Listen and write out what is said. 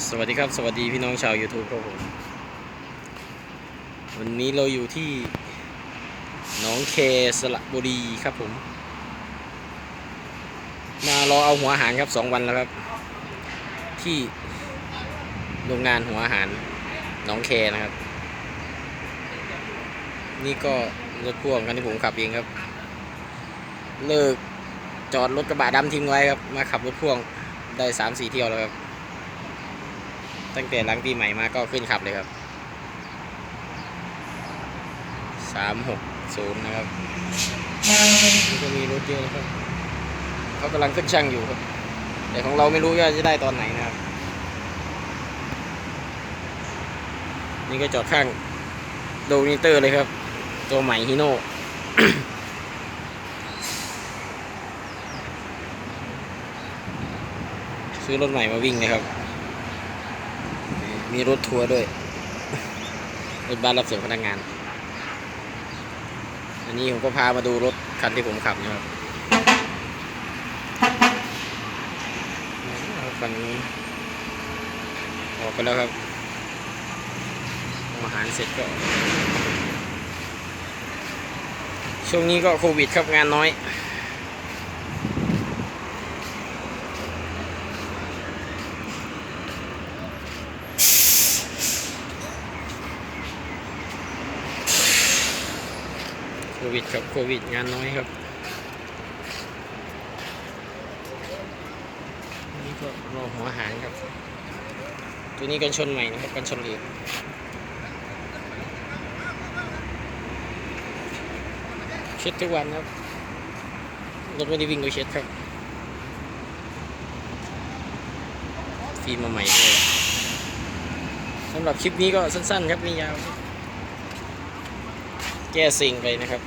สวัสดีครับ สวัสดีพี่น้องชาว YouTube ครับผมวันนี้เราอยู่ที่หนองเคสระบุรีครับผม มารอเอาหัวอาหารครับสองวันแล้วครับ ที่โรงงานหัวอาหารหนองเคนะครับ นี่ก็รถพ่วงกันที่ผมขับเองครับ เลิกจอดรถกระบะดำทิ้งไว้ครับ มาขับรถพ่วงได้สามสี่เที่ยวแล้วครับ ตั้งแต่หลังปีใหม่มาก็ขึ้นขับเลยครับสามหกศูนย์นะครับก็มีรถเยอะนะครับเขากำลังขึ้นช่างอยู่ครับ แต่ของเราไม่รู้ว่าจะได้ตอนไหนนะครับ นี่ก็จอดข้างโดมิเตอร์เลยครับ ตัวใหม่ฮิโน่ซื้อรถใหม่มาวิ่งเลยครับ มีรถทัวร์ด้วยรถบ้านรับส่งพนักงาน อันนี้ผมก็พามาดูรถคันที่ผมขับนะครับคันนี้ออกไปแล้วครับอาหารเสร็จก็ ช่วงนี้ก็โควิดครับงานน้อย ควิดครับโควิดงานน้อยครับนี่ก็รอหัวอาหารครับ ตัวนี้กันชนใหม่นะครับกันชนเหล็กเช็ดทุกวันครับรถไม่ได้วิ่งก็เช็ดครับฟิล์มมาใหม่ด้วยสำหรับคลิปนี้ก็สั้นๆ ครับไม่ยาว แก้สิ่งไปนะครับ